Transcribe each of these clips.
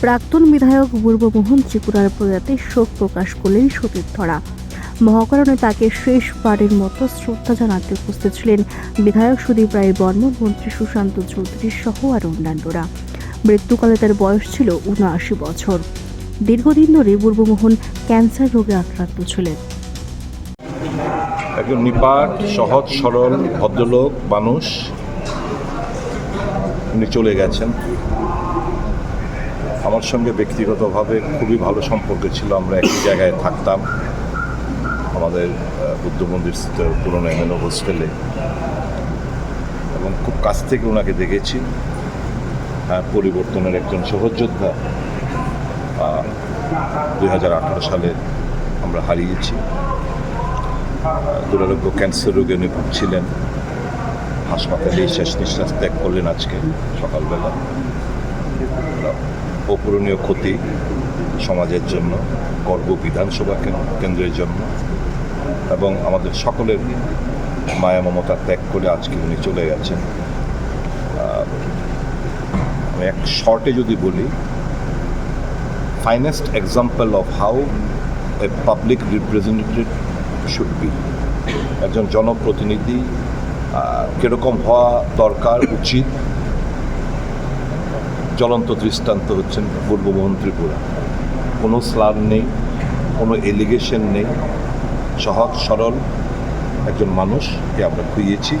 প্রাক্তন বিধায়ক পূর্বমোহন ত্রিপুরার প্রয়াতে শোক প্রকাশ করলেন সতীর্থরা। মহাকরণে তাকে শেষবারের মতো শ্রদ্ধা জানাতে উপস্থিত ছিলেন বিধায়ক সুদীপ রায় বর্মা মন্ত্রী সুশান্ত চৌধুরী সহ আর অন্যান্যরা। মৃত্যুকালে তার বয়স ছিল উনআশি বছর। দীর্ঘদিন ধরে পূর্বমোহন ক্যান্সার রোগে আক্রান্ত ছিলেন। একজন নিপাট, সহজ, সরল, ভদ্রলোক, মানুষ। উনি চলে গেছেন। আমার সঙ্গে ব্যক্তিগতভাবে খুবই ভালো সম্পর্ক ছিল। আমরা একই জায়গায় থাকতাম। আমাদের বুদ্ধ মন্দির পুরনো এমএনও হোস্টেলে। এবং খুব কাছ থেকে ওনাকে দেখেছি। হ্যাঁ, পরিবর্তনের একজন সহযোদ্ধা। দুই হাজার আঠারো সালে আমরা হারিয়েছি। দুরারোগ্য ক্যান্সার রোগে উনি ভুগছিলেন। হাসপাতালে শেষ নিঃশ্বাস ত্যাগ করলেন আজকে সকালবেলা। অপূরণীয় ক্ষতি সমাজের জন্য, গর্ব বিধানসভা কেন- কেন্দ্রের জন্য, এবং আমাদের সকলের মায়া মমতা ত্যাগ করে আজকে উনি চলে গেছেন। এক শর্টে যদি বলি finest example of how a public representative should be একজন জনপ্রতিনিধি কীরকম হওয়া দরকার, উচিত জ্বলন্ত দৃষ্টান্ত হচ্ছেন পূর্বমোহন ত্রিপুরা। কোনো স্লাম নেই, কোনো এলিগেশন নেই। সহজ, সরল একজন মানুষকে আমরা খুইয়েছি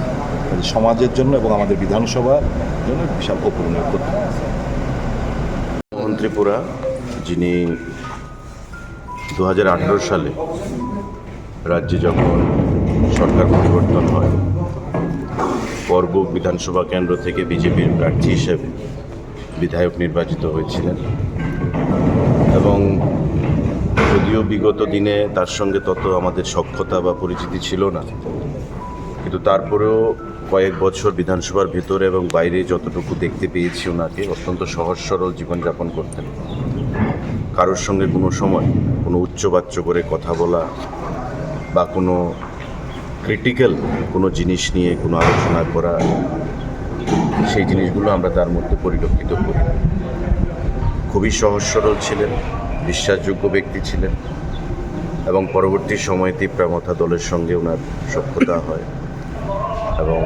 কাজে সমাজের জন্য এবং আমাদের বিধানসভার জন্য বিশাল অপূরণীয় মোহন ত্রিপুরা, যিনি দু হাজার আঠারো সালে রাজ্যে যখন সরকার পরিবর্তন হয় পর্বক বিধানসভা কেন্দ্র থেকে বিজেপির প্রার্থী হিসেবে বিধায়ক নির্বাচিত হয়েছিলেন। এবং যদিও বিগত দিনে তার সঙ্গে তত আমাদের সক্ষতা বা পরিচিতি ছিল না, কিন্তু তারপরেও কয়েক বছর বিধানসভার ভেতরে এবং বাইরে যতটুকু দেখতে পেয়েছি ওনাকে, অত্যন্ত সহজ সরল জীবনযাপন করতেন। কারোর সঙ্গে কোনো সময় কোনো উচ্চবাচ্য করে কথা বলা বা কোনো ক্রিটিক্যাল কোনো জিনিস নিয়ে কোনো আলোচনা করা সেই জিনিসগুলো আমরা তার মধ্যে পরিলক্ষিত করি। খুবই সহজ সরল ছিলেন, বিশ্বাসযোগ্য ব্যক্তি ছিলেন এবং পরবর্তী সময়ে তিপ্রামথা দলের সঙ্গে ওনার সখ্যতা হয় এবং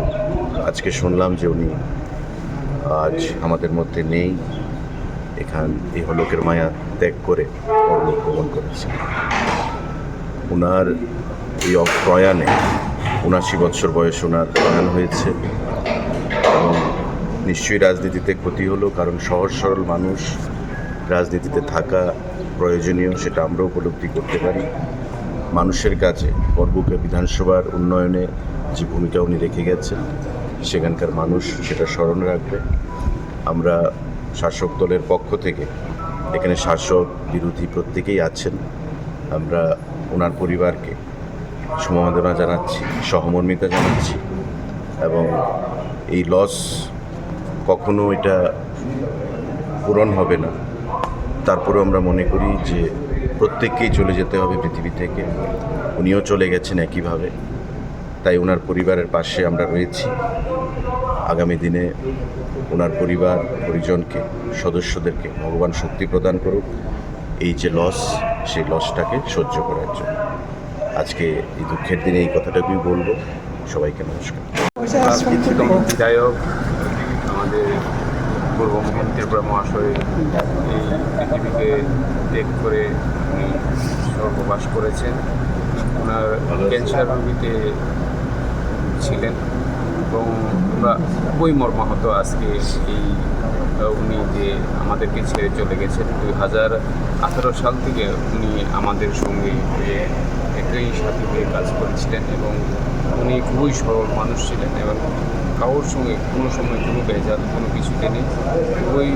আজকে শুনলাম যে উনি আজ আমাদের মধ্যে নেই। এখান, এই হলকের মায়া ত্যাগ করে পরলোক করেছেন। ওনার এই প্রয়াণে উনাশি বছর বয়স ওনার প্রয়াণ হয়েছে। নিশ্চয়ই রাজনীতিতে ক্ষতি হলো, কারণ সহজ সরল মানুষ রাজনীতিতে থাকা প্রয়োজনীয়, সেটা আমরা উপলব্ধি করতে পারি। মানুষের কাছে বরগুকে বিধানসভার উন্নয়নে যে ভূমিকা উনি রেখে গেছেন, সেখানকার মানুষ সেটা স্মরণ রাখবে। আমরা শাসক দলের পক্ষ থেকে, এখানে শাসক বিরোধী প্রত্যেকেই আছেন, আমরা ওনার পরিবারকে সমবেদনা জানাচ্ছি, সহমর্মিতা জানাচ্ছি এবং এই লস কখনো এটা পূরণ হবে না। তারপরেও আমরা মনে করি যে প্রত্যেককেই চলে যেতে হবে পৃথিবী থেকে। উনিও চলে গেছেন একইভাবে। তাই ওনার পরিবারের পাশে আমরা রয়েছি। আগামী দিনে ওনার পরিবার পরিজনকে সদস্যদেরকে ভগবান শক্তি প্রদান করুক। এই যে লস সেই লসটাকে সহ্য করার জন্য। আজকে এই দুঃখের দিনে এই কথাটাকেই বলব। সবাইকে নমস্কার। বিধায়ক। আমাদের পূর্ব মোহন ত্রিপুরা মহাশয় এই পৃথিবীকে ত্যাগ করে উনি স্বর্গবাস করেছেন। ওনার ক্যান্সার রোগীতে ছিলেন এবং আমরা খুবই মর্মাহত আজকে এই উনি যে আমাদেরকে ছেড়ে চলে গেছেন, দুই হাজার আঠারো সাল থেকে উনি আমাদের সঙ্গে হয়ে একই সাথী হয়ে কাজ করেছিলেন এবং উনি খুবই সরল মানুষ ছিলেন এবং কারোর সঙ্গে কোনো সময় কোনো বেজাল কোনো কিছুতে নেই। খুবই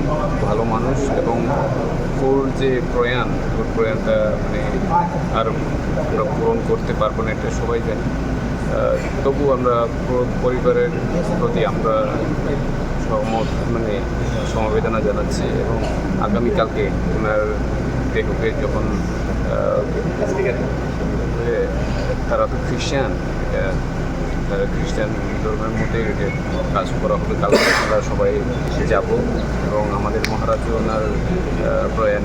ভালো মানুষ এবং ওর যে প্রয়াণ, ওর প্রয়াণটা মানে আর আমরা পূরণ করতে পারব না এটা সবাই জানি। তবু আমরা পরিবারের প্রতি আমরা সহমত মানে সমবেদনা জানাচ্ছি এবং আগামীকালকে ওনার দেহকে যখন তারা তো খ্রিস্টান খ্রিস্টান ধর্মের মধ্যে কাজ করা হবে। কালকে আমরা সবাই যাব এবং আমাদের মহারাজ ওনার প্রয়াণ